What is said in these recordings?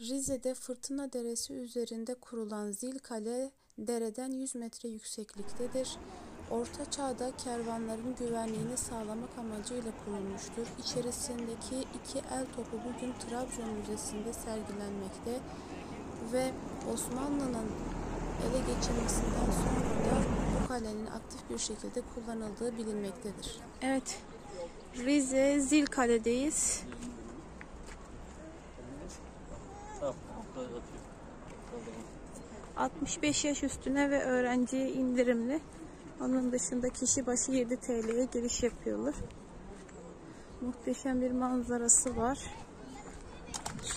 Rize'de Fırtına Deresi üzerinde kurulan Zilkale, dereden 100 metre yüksekliktedir. Orta Çağ'da kervanların güvenliğini sağlamak amacıyla kurulmuştur. İçerisindeki iki el topu bugün Trabzon Müzesi'nde sergilenmekte ve Osmanlı'nın ele geçirmesinden sonra da bu kalenin aktif bir şekilde kullanıldığı bilinmektedir. Evet, Rize Zilkale'deyiz. 65 yaş üstüne ve öğrenciye indirimli. Onun dışında kişi başı 7 TL'ye giriş yapıyorlar. Muhteşem bir manzarası var.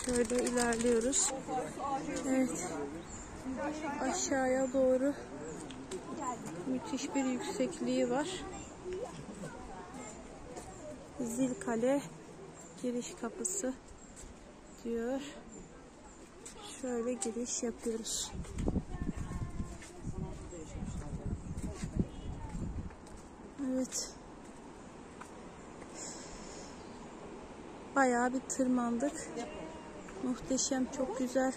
Şöyle ilerliyoruz. Evet. Aşağıya doğru müthiş bir yüksekliği var. Zilkale giriş kapısı diyor. Şöyle giriş yapıyoruz. Evet. Bayağı bir tırmandık. Muhteşem, çok güzel.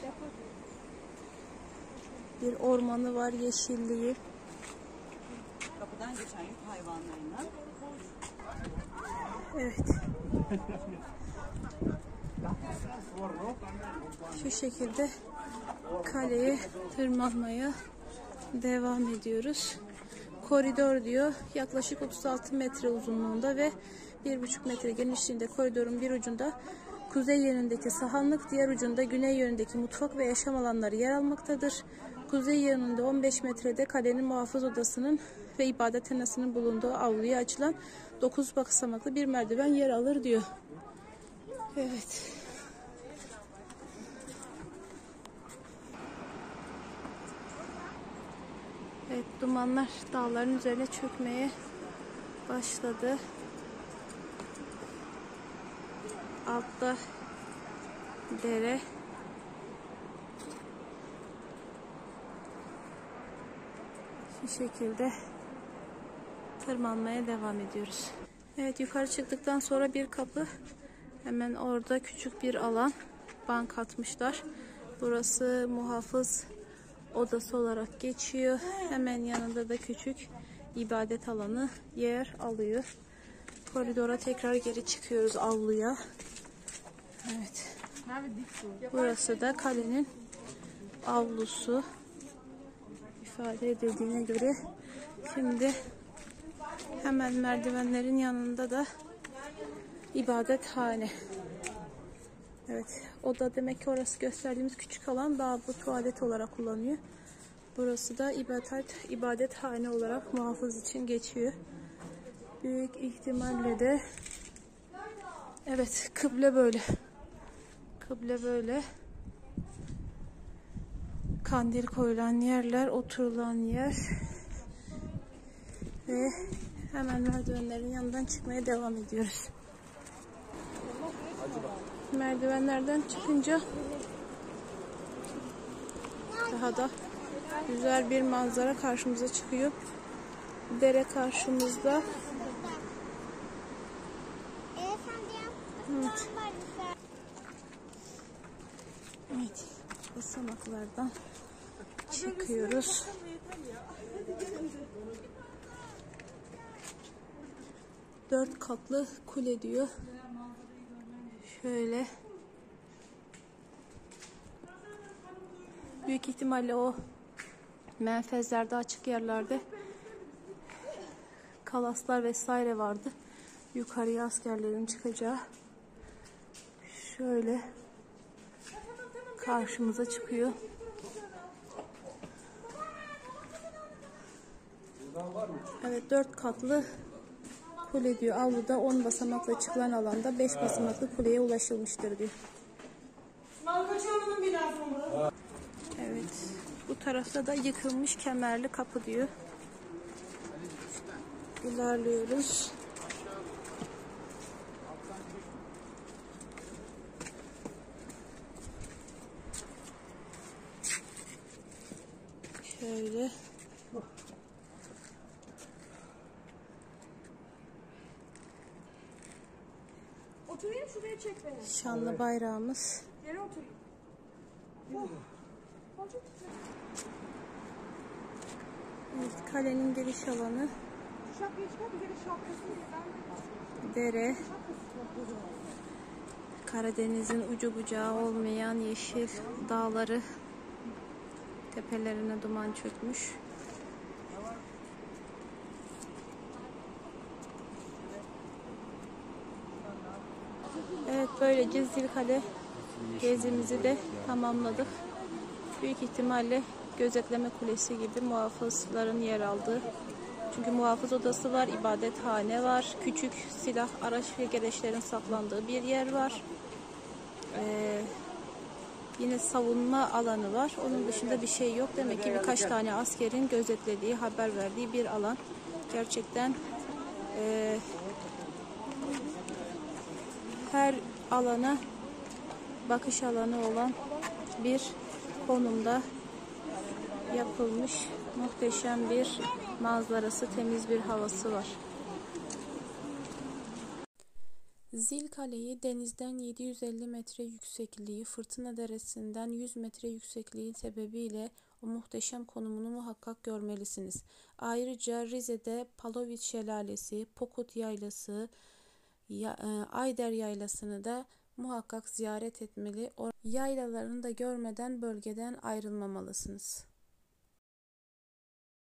Bir ormanı var, yeşilliği. Kapıdan geçen yük hayvanlarına. Evet. Şu şekilde kaleye tırmanmaya devam ediyoruz. Koridor diyor. Yaklaşık 36 metre uzunluğunda ve 1,5 metre genişliğinde koridorun bir ucunda kuzey yönündeki sahanlık, diğer ucunda güney yönündeki mutfak ve yaşam alanları yer almaktadır. Kuzey yanında 15 metrede kalenin muhafız odasının ve ibadet hanasının bulunduğu avluya açılan 9 basamaklı bir merdiven yer alır diyor. Evet. Evet dumanlar dağların üzerine çökmeye başladı. Altta dere. Şu şekilde tırmanmaya devam ediyoruz. Evet yukarı çıktıktan sonra bir kapı hemen orada küçük bir alan bank atmışlar. Burası muhafız odası olarak geçiyor. Hemen yanında da küçük ibadet alanı yer alıyor. Koridora tekrar geri çıkıyoruz avluya. Evet. Burası da kalenin avlusu ifade edildiğine göre şimdi hemen merdivenlerin yanında da ibadethane. Evet, o da demek ki orası gösterdiğimiz küçük alan daha bu tuvalet olarak kullanıyor. Burası da ibadet ibadethane olarak muhafız için geçiyor. Büyük ihtimalle de evet kıble böyle. Kıble böyle. Kandil koyulan yerler, oturulan yer ve hemen merdivenlerin yanından çıkmaya devam ediyoruz. Merdivenlerden çıkınca daha da güzel bir manzara karşımıza çıkıyor. Dere karşımızda. Evet. Evet. Basamaklardan çıkıyoruz. Dört katlı kule diyor. Şöyle. Büyük ihtimalle o menfezlerde açık yerlerde kalaslar vesaire vardı. Yukarıya askerlerin çıkacağı. Şöyle karşımıza çıkıyor. Evet dört katlı kule diyor. Avluda 10 basamakla çıkılan alanda 5 basamaklı kuleye ulaşılmıştır diyor. Evet. Bu tarafta da yıkılmış kemerli kapı diyor. İlerliyoruz. Şöyle. Oturayım şuraya çek beni. Şanlı bayrağımız. Yere oturayım. Evet, kalenin giriş alanı. Dere. Karadeniz'in ucu bucağı olmayan yeşil dağları tepelerine duman çökmüş. Evet böylece Zilkale gezimizi de tamamladık. Büyük ihtimalle gözetleme kulesi gibi muhafızların yer aldığı. Çünkü muhafız odası var, ibadethane var, küçük silah, araç ve gereçlerin saklandığı bir yer var. Ee, yine savunma alanı var. Onun dışında bir şey yok. Demek ki birkaç tane askerin gözetlediği, haber verdiği bir alan. Gerçekten e, her alana bakış alanı olan bir konumda yapılmış muhteşem bir manzarası, temiz bir havası var. Zilkale'yi denizden 750 metre yüksekliği, Fırtına Deresi'nden 100 metre yüksekliği sebebiyle o muhteşem konumunu muhakkak görmelisiniz. Ayrıca Rize'de Palovit Şelalesi, Pokut Yaylası, e, Ayder Yaylası'nı da muhakkak ziyaret etmeli. O yaylalarını da görmeden bölgeden ayrılmamalısınız.